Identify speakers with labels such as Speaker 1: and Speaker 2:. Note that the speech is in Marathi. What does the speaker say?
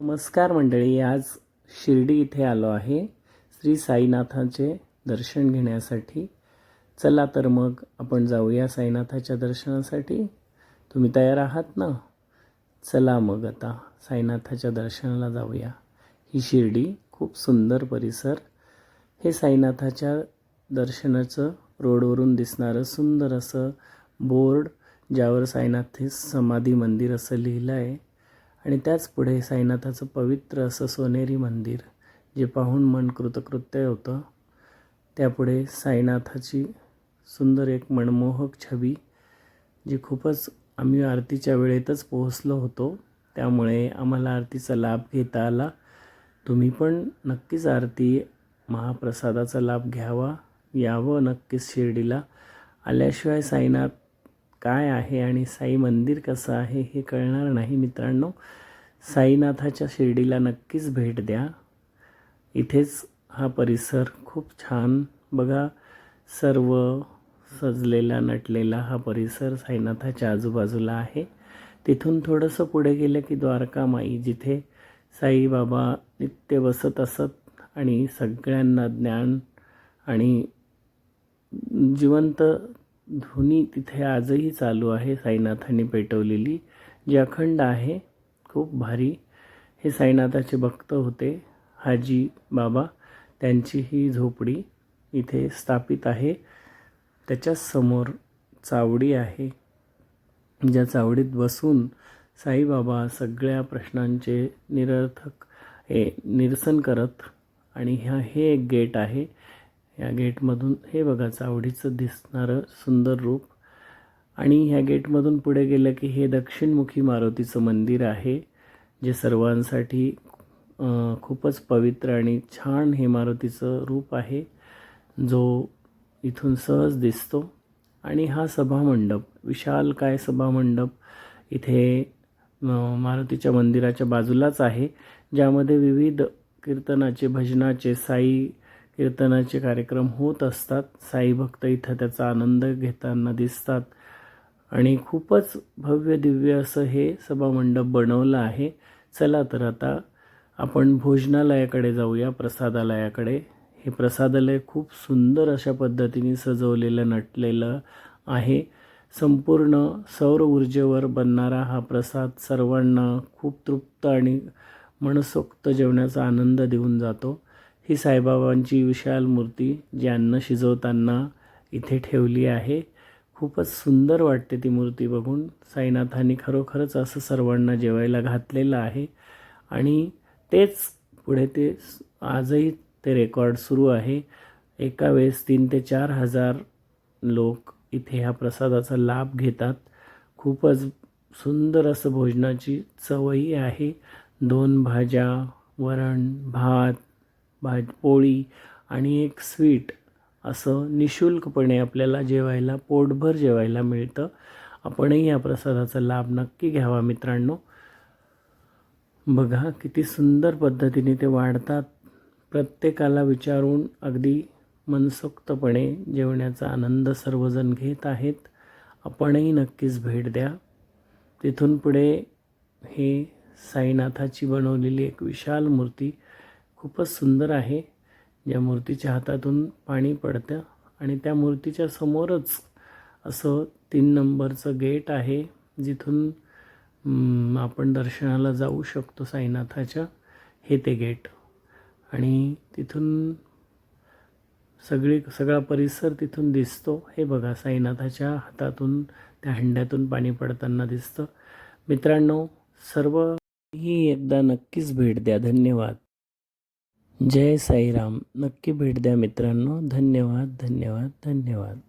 Speaker 1: नमस्कार मंडळी आज शिर्डी इथे आलो आहे. श्री साईनाथाचे दर्शन घेण्यासाठी. चला तर मग आपण जाऊया साईनाथाच्या दर्शनासाठी. तुम्ही तयार आहात ना? चला मग आता साईनाथाच्या दर्शनाला जाऊया. ही शिर्डी खूप सुंदर परिसर. हे साईनाथाच्या दर्शनाचं रोडवरून दिसणारं सुंदर असं बोर्ड ज्यावर साईनाथ हे समाधी मंदिर असं लिहिलं आहे आणि त्याच पुढे साईनाथाचं पवित्र असं सोनेरी मंदिर जे पाहून मन कृतकृत्य होतं त्यापुढे साईनाथाची सुंदर एक मनमोहक छबी जी खूपच आम्ही आरतीच्या वेळेतच पोहोचलो होतो. त्यामुळे आम्हाला आरतीचा लाभ घेता आला. तुम्ही पण नक्कीच आरती महाप्रसादाचा लाभ घ्यावा यावं नक्कीच शिर्डीला. आल्याशिवाय साईनाथ काय आहे आणि साई मंदिर कसं आहे हे कळणार नाही मित्रांनो. साईनाथाच्या शिर्डीला नक्कीच भेट द्या. इथेच हा परिसर खूप छान. बघा सर्व सजलेला नटलेला हा परिसर साईनाथाच्या आजूबाजूला आहे. तिथून थोडंसं पुढे गेलं की द्वारकामाई जिथे साईबाबा नित्य बसत असत आणि सगळ्यांना ज्ञान आणि जिवंत धुनी तिथे आजही चालू आहे. साईनाथांनी पेटवलेली. जी अखंड आहे खूप भारी. हे साईनाथाचे भक्त होते. हाजी बाबा त्यांची ही झोपडी इथे स्थापित आहे. त्याच्याच समोर चावडी आहे. ज्या चावडीत बसून साईबाबा सगळ्या प्रश्नांचे निरर्थक हे निरसन करत आणि ह्या हे एक गेट आहे. या गेटमधून हे बघा चावडीचं दिसणारं सुंदर रूप. आणि ह्या गेटमधून पुढे गेलं की हे दक्षिणमुखी मारुतीचं मंदिर आहे जे सर्वांसाठी खूपच पवित्र आणि छान हे मारुतीचं रूप आहे जो इथून सहज दिसतो. आणि हा सभामंडप विशाल काय सभामंडप इथे मारुतीच्या मंदिराच्या बाजूलाच आहे ज्यामध्ये विविध कीर्तनाचे भजनाचे साई कीर्तनाचे कार्यक्रम होत असतात. साई भक्त इथं त्याचा आनंद घेताना दिसतात. आणि खूपच भव्य दिव्य असं हे सभामंडप बनवलं आहे. चला तर आता आपण भोजनालयाकडे जाऊया प्रसादालयाकडे. हे प्रसादालय खूप सुंदर अशा पद्धतीने सजवलेलं नटलेलं आहे. संपूर्ण सौर ऊर्जेवर बनणारा हा प्रसाद सर्वांना खूप तृप्त आणि मनसोक्त जेवण्याचा आनंद देऊन जातो. ही साईबाबांची विशाल मूर्ती जी अन्न शिजवताना इथे ठेवली आहे. खूपच सुंदर वाटते ती मूर्ती बघून. साईनाथांनी खरोखरच असं सर्वांना जेवायला घातलेलं आहे. आणि तेच पुढे ते आजही ते रेकॉर्ड सुरू आहे. एका वेळेस तीन ते चार हजार लोक इथे ह्या प्रसादाचा लाभ घेतात. खूपच सुंदर असं भोजनाची चवही आहे. दोन भाज्या वरण भात भाज पोळी आणि एक स्वीट असं निशुल्कपणे आपल्याला जेवायला पोटभर जेवायला मिळतं. आपणही या प्रसादाचा लाभ नक्की घ्यावा मित्रांनो. बघा किती सुंदर पद्धतीने ते वाढतात. प्रत्येकाला विचारून अगदी मनसोक्तपणे जेवण्याचा आनंद सर्वजण घेत आहेत. आपणही नक्कीच भेट द्या. तिथून पुढे हे साईनाथाची बनवलेली एक विशाल मूर्ती खूपच सुंदर आहे. ज्या मूर्तीच्या हातातून पाणी पडतं आणि त्या मूर्तीच्या समोरच असं तीन नंबरचं गेट आहे. जिथून आपण दर्शनाला जाऊ शकतो साईनाथाच्या. हे ते गेट. आणि तिथून सगळी सगळा परिसर तिथून दिसतो. हे बघा साईनाथाच्या हातातून त्या हंड्यातून पाणी पडताना दिसतं. मित्रांनो सर्व ही एकदा नक्कीच भेट द्या. धन्यवाद. जय साईराम. नक्की भेट द्या मित्रांनो. धन्यवाद धन्यवाद धन्यवाद.